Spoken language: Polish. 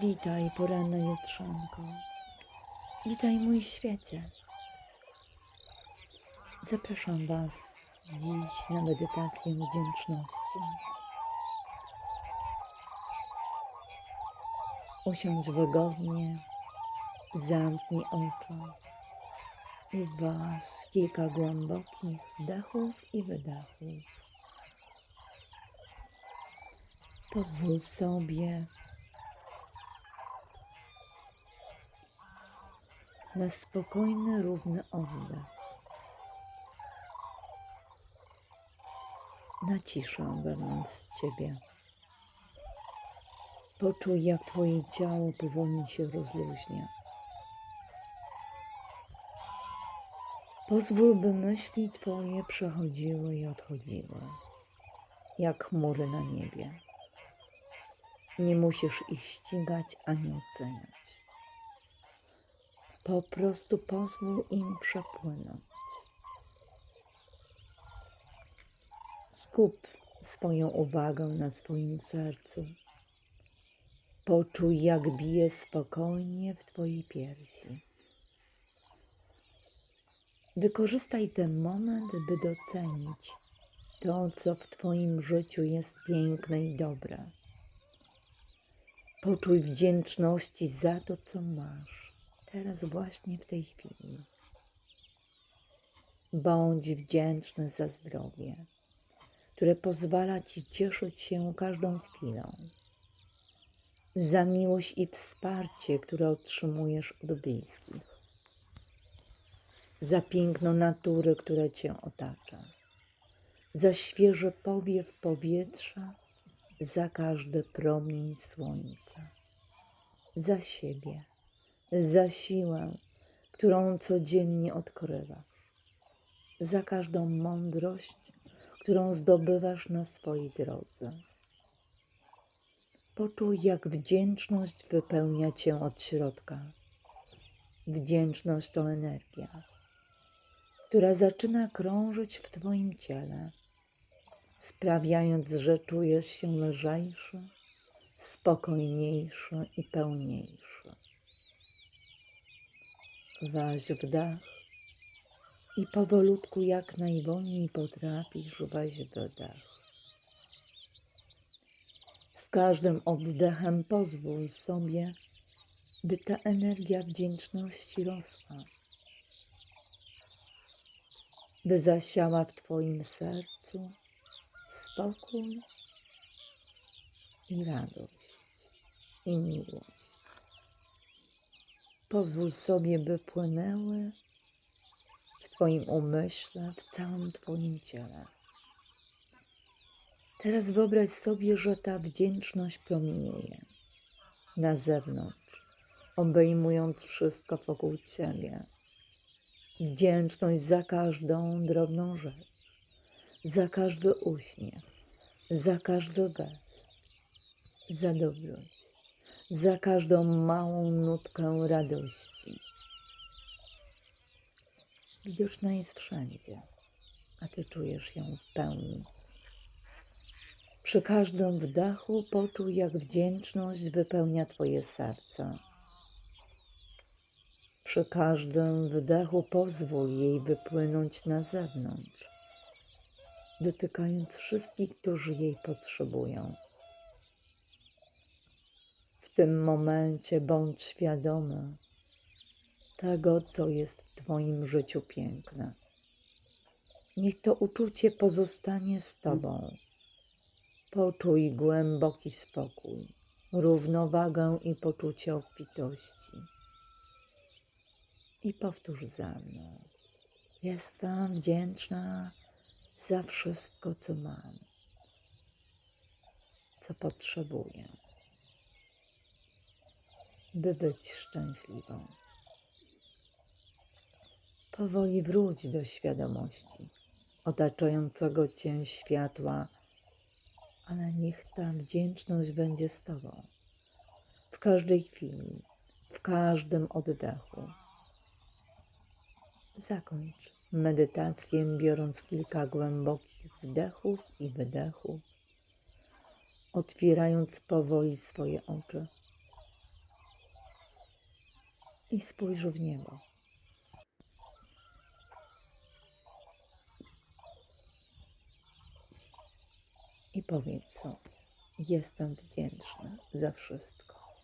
Witaj, poranna jutrzenko. Witaj, mój świecie. Zapraszam Was dziś na medytację wdzięczności. Usiądź wygodnie, zamknij oczy i waż kilka głębokich wdechów i wydechów. Pozwól sobie na spokojny, równy oddech. Na ciszę wewnątrz Ciebie. Poczuj, jak Twoje ciało powoli się rozluźnia. Pozwól, by myśli Twoje przechodziły i odchodziły, jak chmury na niebie. Nie musisz ich ścigać ani oceniać. Po prostu pozwól im przepłynąć. Skup swoją uwagę na swoim sercu. Poczuj, jak bije spokojnie w Twojej piersi. Wykorzystaj ten moment, by docenić to, co w Twoim życiu jest piękne i dobre. Poczuj wdzięczności za to, co masz teraz, właśnie w tej chwili. Bądź wdzięczny za zdrowie, które pozwala Ci cieszyć się każdą chwilą, za miłość i wsparcie, które otrzymujesz od bliskich, za piękno natury, które Cię otacza, za świeży powiew powietrza, za każdy promień słońca, za siebie za siłę, którą codziennie odkrywasz, za każdą mądrość, którą zdobywasz na swojej drodze. Poczuj, jak wdzięczność wypełnia cię od środka. Wdzięczność to energia, która zaczyna krążyć w Twoim ciele, sprawiając, że czujesz się lżejszy, spokojniejszy i pełniejszy. Waź wdech i powolutku, jak najwolniej potrafisz, weź wydech. Z każdym oddechem pozwól sobie, by ta energia wdzięczności rosła, by zasiała w Twoim sercu spokój i radość i miłość. Pozwól sobie, by płynęły w Twoim umyśle, w całym Twoim ciele. Teraz wyobraź sobie, że ta wdzięczność promieniuje na zewnątrz, obejmując wszystko wokół Ciebie. Wdzięczność za każdą drobną rzecz, za każdy uśmiech, za każdy gest, za dobroć za każdą małą nutkę radości. Widoczna jest wszędzie, a ty czujesz ją w pełni. Przy każdym wdechu poczuj, jak wdzięczność wypełnia Twoje serce. Przy każdym wdechu pozwól jej wypłynąć na zewnątrz, dotykając wszystkich, którzy jej potrzebują. Tym momencie bądź świadomy tego, co jest w Twoim życiu piękne. Niech to uczucie pozostanie z Tobą. Poczuj głęboki spokój, równowagę i poczucie obfitości. I powtórz za mną. Jestem wdzięczna za wszystko, co mam, co potrzebuję by być szczęśliwą. Powoli wróć do świadomości otaczającego cię światła, ale niech ta wdzięczność będzie z Tobą w każdej chwili, w każdym oddechu. Zakończ medytację, biorąc kilka głębokich wdechów i wydechów, otwierając powoli swoje oczy i spójrz w niebo. I powiedz sobie, jestem wdzięczny za wszystko.